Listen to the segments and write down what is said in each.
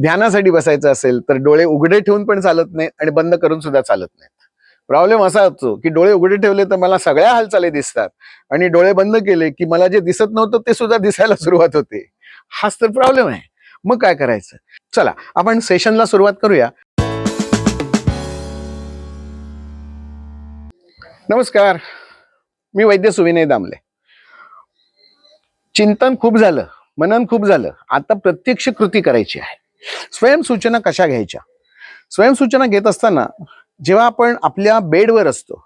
ध्यानासाठी बसायचं असेल तर डोळे उघडे ठेवून पण चालत नाहीत आणि बंद करून सुद्धा चालत नाहीत. प्रॉब्लेम असा असतो की डोळे उघडे ठेवले तर मला सगळ्या हालचाली दिसतात आणि डोळे बंद केले की मला जे दिसत नव्हतं ते सुद्धा दिसायला सुरुवात होते. हाच तर प्रॉब्लेम आहे. मग काय करायचं? चला आपण सेशनला सुरुवात करूया. नमस्कार. मी वैद्य सुविनय दामले. चिंतन खूप झालं मनन खूप झालं. आता प्रत्यक्ष कृती करायची आहे. स्वयंसूचना कशा घ्यायच्या? स्वयंसूचना घेत असताना जेव्हा आपण आपल्या बेडवर असतो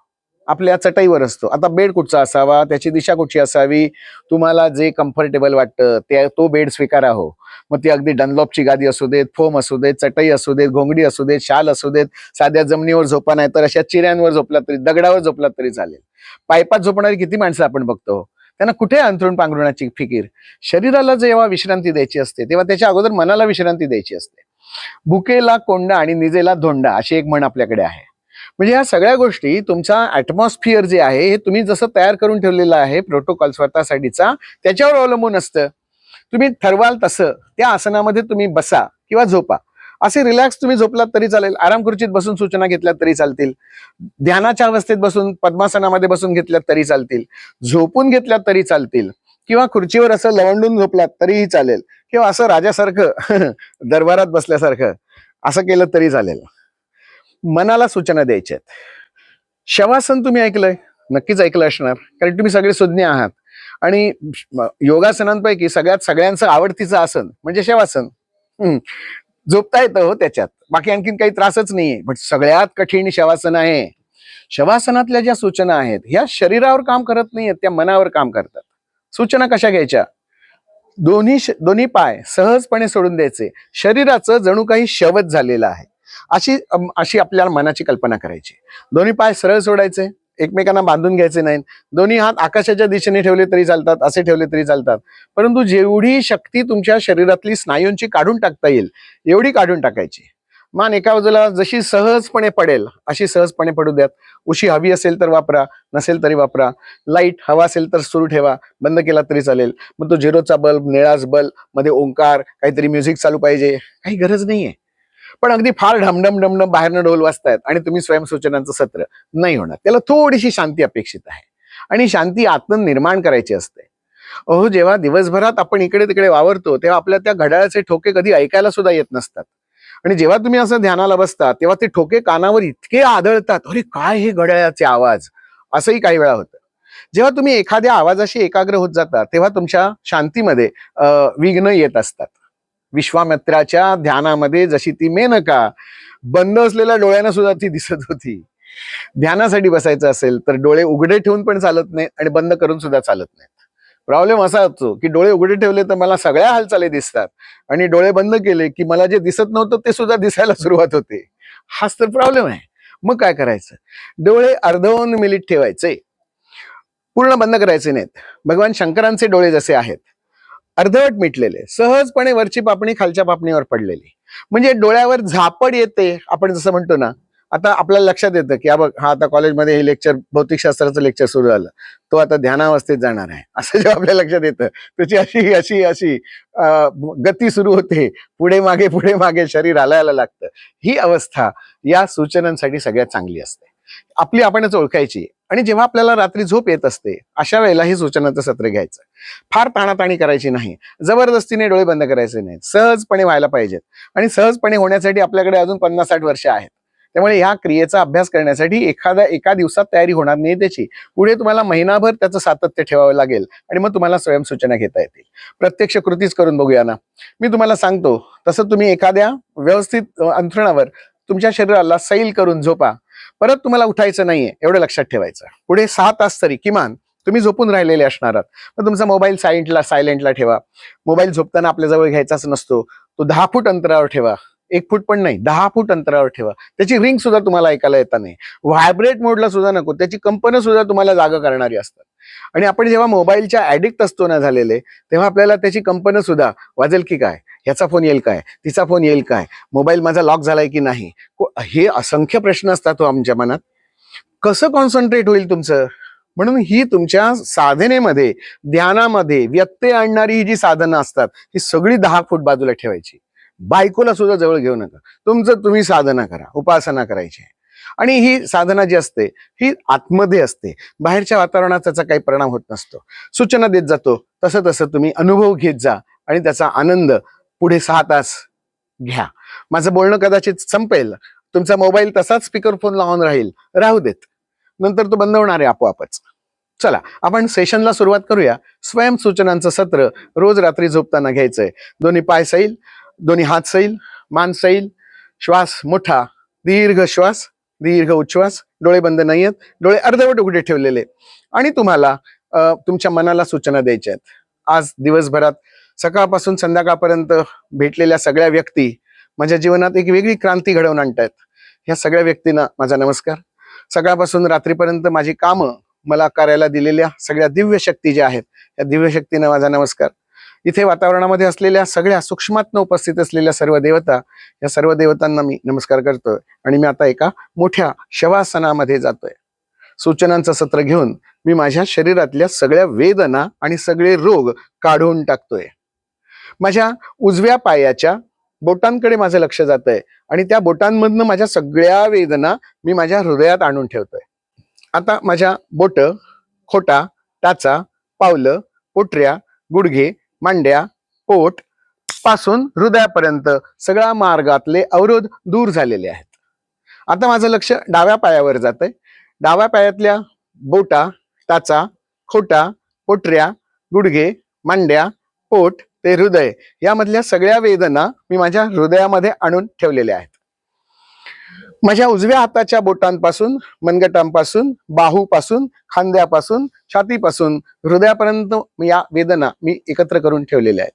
आपल्या चटईवर असतो आता बेड कुठचा असावा त्याची दिशा कुठची असावी तुम्हाला जे कम्फर्टेबल वाटतं ते तो बेड स्वीकारा हो. मग ती अगदी डनलॉपची गादी असू देत फोम असू देत चटई असू देत घोंगडी असू देत शाल असू देत साध्या जमिनीवर झोपा नाही तर अशा चिऱ्यांवर झोपला तरी दगडावर झोपला तरी चालेल. पायपात झोपणारी किती माणसं आपण बघतो? त्यांना कुठे अंथरुण पांघरुणाची फिकीर? शरीराला जेव्हा विश्रांती द्यायची असते तेव्हा त्याच्या अगोदर मनाला विश्रांती द्यायची असते. बुकेला कोंडा आणि निजेला धोंडा अशी एक म्हण आपल्याकडे आहे. म्हणजे या सगळ्या गोष्टी तुमचा ऍटमॉस्फिअर जे आहे हे तुम्ही जसं तयार करून ठेवलेलं आहे प्रोटोकॉल स्वतःसाठीचा त्याच्यावर अवलंबून असतं. तुम्ही ठरवाल तसं त्या आसनामध्ये तुम्ही बसा किंवा झोपा. असे रिलॅक्स तुम्ही झोपलात तरी चालेल. आराम खुर्चीत बसून सूचना घेतल्यात तरी चालतील. ध्यानाच्या अवस्थेत बसून पद्मासनामध्ये बसून घेतल्यात तरी चालतील. झोपून घेतल्यात तरी चालतील. किंवा खुर्चीवर असं लवंडून झोपलात तरीही चालेल. किंवा असं राजासारखं दरबारात बसल्यासारखं असं केलं तरी चालेल. मनाला सूचना द्यायच्या आहेत शवासन तुम्ही ऐकलंय? नक्कीच ऐकलं असणार. कारण तुम्ही सगळे सुज्ञ आहात. आणि योगासनांपैकी सगळ्यात सगळ्यांचं आवडतीचं आसन म्हणजे शवासन. हम्म. झोपता येतं हो त्याच्यात. बाकी आणखीन काही त्रासच नाहीये. पण सगळ्यात कठीण शवासन आहे. शवासनातल्या ज्या सूचना आहेत ह्या शरीरावर काम करत नाहीयेत त्या मनावर काम करतात. सूचना कशा घ्यायच्या? दोन्ही श- दोन्ही पाय सहजपणे सोडून द्यायचे. शरीराचं जणू काही शवच झालेलं आहे. अशी अशी आपल्याला मनाची कल्पना करायची. दोन्ही पाय सरळ सोडायचे. एकमेकांना बांधून घ्यायचे नाही दोन्ही हात आकाशाच्या दिशेने ठेवले तरी चालतात असे ठेवले तरी चालतात. परंतु जेवढी शक्ती तुमच्या शरीरातली स्नायूंची काढून टाकता येईल एवढी काढून टाकायची. मान एका बाजूला जशी सहजपणे पडेल अशी सहजपणे पडू द्यात. उशी हवी असेल तर वापरा नसेल तरी वापरा. लाइट हवा असेल तर सुरू ठेवा बंद केला तरी चालेल. मग तो झिरोचा बल्ब निळाच बल्बमध्ये ओंकार काहीतरी म्युझिक चालू पाहिजे. काही गरज नाहीये. पण अगदी फार ढमढम ढमढम बाहेरनं ढोल वाजतायत आणि तुम्ही स्वयंसूचनांचं सत्र नाही होणार. त्याला थोडीशी शांती अपेक्षित आहे. आणि शांती आतून निर्माण करायची असते. अहो जेव्हा दिवसभरात आपण इकडे तिकडे वावरतो तेव्हा आपल्या त्या घड्याळाचे ठोके कधी ऐकायला सुद्धा येत नसतात. आणि जेव्हा तुम्ही असं ध्यानाला बसता तेव्हा ते ठोके कानावर इतके आदळतात अरे काय हे घड्याळाचे आवाज? असंही काही वेळा होतं. जेव्हा तुम्ही एखाद्या आवाजाशी एकाग्र होत जाता तेव्हा तुमच्या शांतीमध्ये विघ्न येत असतात. विश्वामित्राच्या ध्यानामध्ये जशी ती मेनका बंद असलेल्या डोळ्यानं सुद्धा ती दिसत होती. ध्यानासाठी बसायचं असेल तर डोळे उघडे ठेवून पण चालत नाही आणि बंद करून सुद्धा चालत नाहीत. प्रॉब्लेम असा असतो की डोळे उघडे ठेवले तर मला सगळ्या हालचाली दिसतात आणि डोळे बंद केले की मला जे दिसत नव्हतं ते सुद्धा दिसायला सुरुवात होते. हाच तर प्रॉब्लेम आहे. मग काय करायचं? डोळे अर्धवून मिनिट ठेवायचे. पूर्ण बंद करायचे नाहीत. भगवान शंकरांचे डोळे जसे आहेत अर्धवट मिटलेले सहजपणे वरची पापणी खालच्या पापणीवर पडलेली. म्हणजे डोळ्यावर झापड येते आपण जसं म्हणतो ना आता आपल्याला लक्षात येतं की बघ हा आता कॉलेजमध्ये हे लेक्चर भौतिकशास्त्राचं लेक्चर सुरू झालं. तो आता ध्यानावस्थेत जाणार आहे. असं जेव्हा आपल्या लक्षात येतं त्याची अशी अशी अशी गती सुरू होते. पुढे मागे पुढे मागे शरीर हलायला लागतं. ही अवस्था या सूचनांसाठी सगळ्यात चांगली असते. आपली आपणच ओळखायची. आणि जेव्हा आपल्याला रात्री झोप येत असते अशा वेळेला हे सूचनाचं सत्र घ्यायचं. फार ताणाताणी करायची नाही. जबरदस्तीने डोळे बंद करायचे नाहीत. सहजपणे व्हायला पाहिजेत. आणि सहजपणे होण्यासाठी आपल्याकडे अजून पन्नास साठ वर्ष आहेत. त्यामुळे ह्या क्रियेचा अभ्यास करण्यासाठी एखाद्या एका दिवसात तयारी होणार नाही त्याची. पुढे तुम्हाला महिनाभर त्याचं सातत्य ठेवावं लागेल आणि मग तुम्हाला स्वयंसूचना घेता येतील. प्रत्यक्ष कृतीच करून बघूया ना. मी तुम्हाला सांगतो तसं तुम्ही एखाद्या व्यवस्थित अ, अंथरुणावर तुमच्या शरीराला सैल करून झोपा. परत तुम्हाला उठायचं नाहीये एवढं लक्षात ठेवायचं. पुढे सहा तास तरी किमान तुम्ही झोपून राहिलेले असणार आहात. मग तुमचा मोबाईल सायलेंटला सायलेंटला ठेवा. मोबाईल झोपताना आपल्याजवळ घ्यायचाच नसतो. तो दहा फूट अंतरावर ठेवा. एक फूट पण नाही दहा फूट अंतरावर ठेवा. त्याची रिंग सुद्धा तुम्हाला ऐकायला येता नाही. व्हायब्रेट मोडला सुद्धा नको त्याची कंपनं सुद्धा तुम्हाला जागा करणारी असतात. आणि आपण जेव्हा मोबाईलच्या ऍडिक्ट असतो ना झालेले तेव्हा आपल्याला त्याची कंपनं सुद्धा वाजेल की काय? ह्याचा फोन येईल काय? तिचा फोन येईल काय? मोबाईल माझा लॉक झालाय की नाही? हे असंख्य प्रश्न असतात हो आमच्या मनात. कसं कॉन्सन्ट्रेट होईल तुमचं? म्हणून ही तुमच्या साधनेमध्ये ध्यानामध्ये व्यत्यय आणणारी ही जी साधनं असतात ही सगळी दहा फूट बाजूला ठेवायची. बायकोला सुद्धा जवळ घेऊ नका. तुमचं तुम्ही साधना करा उपासना करायची आहे. आणि ही साधना जी असते ही आतमध्ये असते. बाहेरच्या वातावरणात त्याचा काही परिणाम होत नसतो. सूचना देत जातो तसं तसं तुम्ही अनुभव घेत जा आणि त्याचा आनंद पुढे सहा तास घ्या. माझं बोलणं कदाचित संपेल. तुमचा मोबाईल तसाच स्पीकर फोन लावून राहील. राहू देत. नंतर तो बंद होणार आहे आपोआपच. चला आपण सेशनला सुरुवात करूया. स्वयंसूचनांचं सत्र रोज रात्री झोपताना घ्यायचंय. दोन्ही पाय सैल. दोन्ही हात सैल मान सैल श्वास मोठा दीर्घ श्वास दीर्घ उच्छ्वास डोळे बंद नाही आहेत डोळे अर्धवट उघडे ठेवलेले आणि तुम्हाला तुमच्या मनाला सूचना द्यायच्या आहेत. आज दिवसभरात सकाळपासून संध्याकाळपर्यंत भेटलेल्या सगळ्या व्यक्ती माझ्या जीवनात एक वेगळी क्रांती घडवून आणतायत. ह्या सगळ्या व्यक्तींना माझा नमस्कार. सकाळपासून रात्रीपर्यंत माझी कामं मला करायला दिलेल्या सगळ्या दिव्य शक्ती ज्या आहेत या दिव्य शक्तींना माझा नमस्कार. इथे वातावरणामध्ये असलेल्या सगळ्या सूक्ष्मातनं उपस्थित असलेल्या सर्व देवता या सर्व देवतांना मी नमस्कार करतोय. आणि मी आता एका मोठ्या शवासनामध्ये जातोय. सूचनांचं सत्र घेऊन मी माझ्या शरीरातल्या सगळ्या वेदना आणि सगळे रोग काढून टाकतोय. माझ्या उजव्या पायाच्या बोटांकडे माझं लक्ष जात आहे आणि त्या बोटांमधनं माझ्या सगळ्या वेदना मी माझ्या हृदयात आणून ठेवतोय. आता माझ्या बोट खोटा टाचा पावलं पोटऱ्या गुडघे मांड्या पोटपासून हृदयापर्यंत सगळ्या मार्गातले अवरोध दूर झालेले आहेत. आता माझं लक्ष डाव्या पायावर जात आहे डाव्या पायातल्या बोटा टाचा खोटा पोटऱ्या गुडघे मांड्या पोट ते हृदय यामधल्या सगळ्या वेदना मी माझ्या हृदयामध्ये आणून ठेवलेल्या आहेत. माझ्या उजव्या हाताच्या बोटांपासून मनगटांपासून बाहूपासून खांद्यापासून छातीपासून हृदयापर्यंत या वेदना मी एकत्र करून ठेवलेल्या आहेत.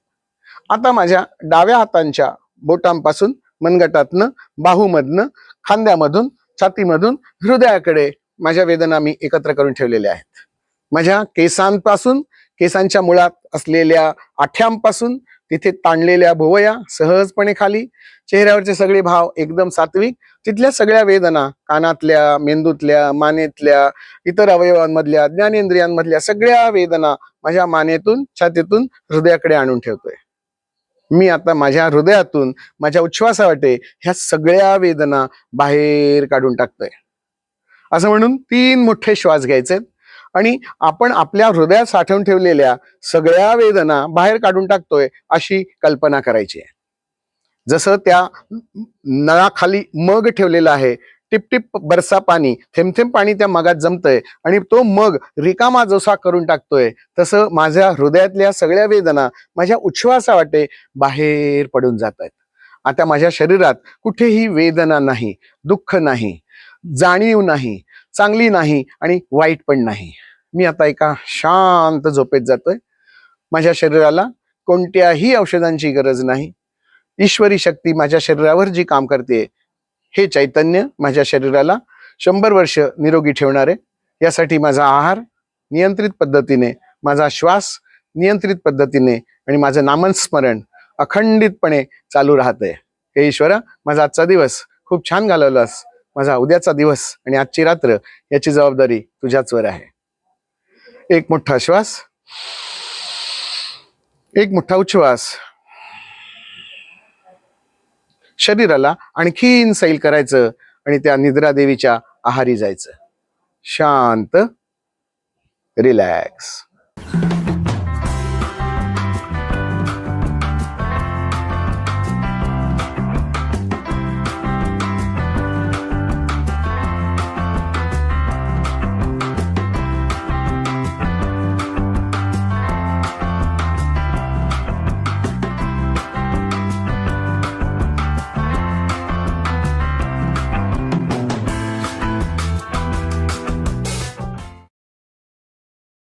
आता माझ्या डाव्या हातांच्या बोटांपासून मनगटातनं बाहूमधनं खांद्यामधून छातीमधून हृदयाकडे माझ्या वेदना मी एकत्र करून ठेवलेल्या आहेत. माझ्या केसांपासून केसांच्या मुळात असलेल्या आठ्यांपासून तिथे ताणलेल्या भुवया सहजपणे खाली चेहऱ्यावरचे सगळे भाव एकदम सात्विक तिथल्या सगळ्या वेदना कानातल्या मेंदूतल्या मानेतल्या इतर अवयवांमधल्या ज्ञानेंद्रियांमधल्या सगळ्या वेदना माझ्या मानेतून छातीतून हृदयाकडे आणून ठेवतोय. मी आता माझ्या हृदयातून माझ्या उच्छ्वासावाटे ह्या सगळ्या वेदना बाहेर काढून टाकतोय. असं म्हणून तीन मोठे श्वास घ्यायचे आणि आपण आपल्या हृदयात साठवून ठेवलेल्या सगळ्या वेदना बाहेर काढून टाकतोय अशी कल्पना करायची आहे. जसं त्या नळाखाली मग ठेवलेला आहे. टिपटिप बरसा पाणी थेंब थेंब पाणी त्या मगात जमतंय. आणि तो मग रिकामा जोसा करून टाकतोय. तसं माझ्या हृदयातल्या सगळ्या वेदना माझ्या उच्छ्वासा वाटे बाहेर पडून जात आहेत आता माझ्या शरीरात कुठेही वेदना नाही दुःख नाही जाणीव नाही चांगली नाही आणि वाईट पण नाही. मी आता एका शांत झोपेत जातोय. माझ्या शरीराला कोणत्याही औषधांची गरज नाही. ईश्वरी शक्ती माझ्या शरीरावर जी काम करते हे चैतन्य माझ्या शरीराला शंभर वर्ष निरोगी ठेवणारे. यासाठी माझा आहार नियंत्रित पद्धतीने माझा श्वास नियंत्रित पद्धतीने आणि माझं नामस्मरण अखंडितपणे चालू राहतंय हे ईश्वरा माझा आजचा दिवस खूप छान घालवलास. माझा उद्याचा दिवस आणि आजची रात्र याची जबाबदारी तुझ्याचवर आहे. एक मोठा श्वास. एक मोठा उच्छ्वास. शरीराला आणखीन सैल करायचं आणि त्या निद्रा देवीच्या आहारी जायचं. शांत रिलॅक्स